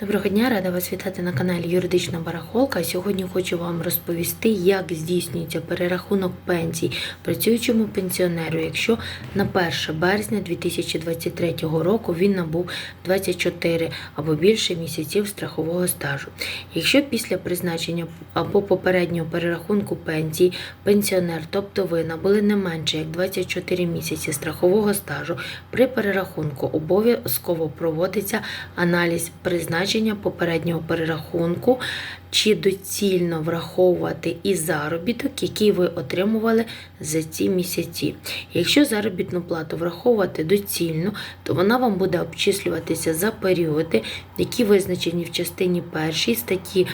Доброго дня, рада вас вітати на каналі Юридична Барахолка. Сьогодні хочу вам розповісти, як здійснюється перерахунок пенсій працюючому пенсіонеру, якщо на 1 березня 2023 року він набув 24 або більше місяців страхового стажу. Якщо після призначення або попереднього перерахунку пенсії пенсіонер, тобто ви набули не менше як 24 місяці страхового стажу, при перерахунку обов'язково проводиться аналіз призначення попереднього перерахунку, чи доцільно враховувати і заробіток, який ви отримували за ці місяці. Якщо заробітну плату враховувати доцільно, то вона вам буде обчислюватися за періоди, які визначені в частині 1 статті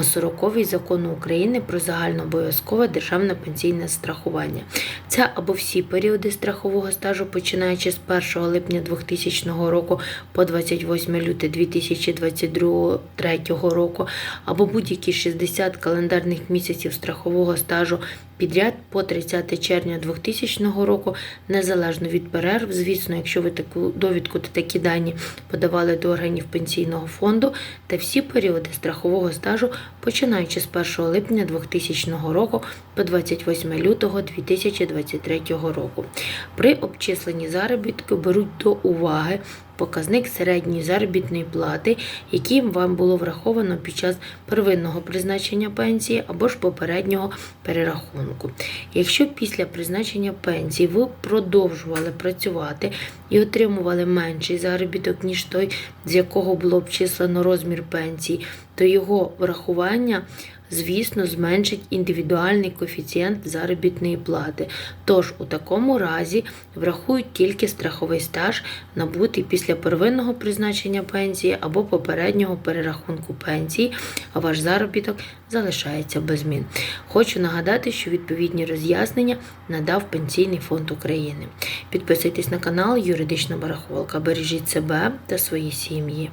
40 закону України про загальнообов'язкове державне пенсійне страхування. Це або всі періоди страхового стажу, починаючи з 1 липня 2000 року по 28 лютого 2023 року, або будь-які 60 календарних місяців страхового стажу підряд по 30 червня 2000 року, незалежно від перерв. Звісно, якщо ви таку довідку та такі дані подавали до органів пенсійного фонду, та всі періоди страхового стажу, починаючи з 1 липня 2000 року по 28 лютого 2023 року. При обчисленні заробітку беруть до уваги показник середньої заробітної плати, який вам було враховано під час первинного призначення пенсії або ж попереднього перерахунку. Якщо після призначення пенсії ви продовжували працювати і отримували менший заробіток, ніж той, з якого було обчислено розмір пенсії, то його врахування звісно, зменшить індивідуальний коефіцієнт заробітної плати. Тож у такому разі врахують тільки страховий стаж, набутий після первинного призначення пенсії або попереднього перерахунку пенсії, а ваш заробіток залишається без змін. Хочу нагадати, що відповідні роз'яснення надав Пенсійний фонд України. Підписуйтесь на канал Юридична Барахолка. Бережіть себе та свої сім'ї.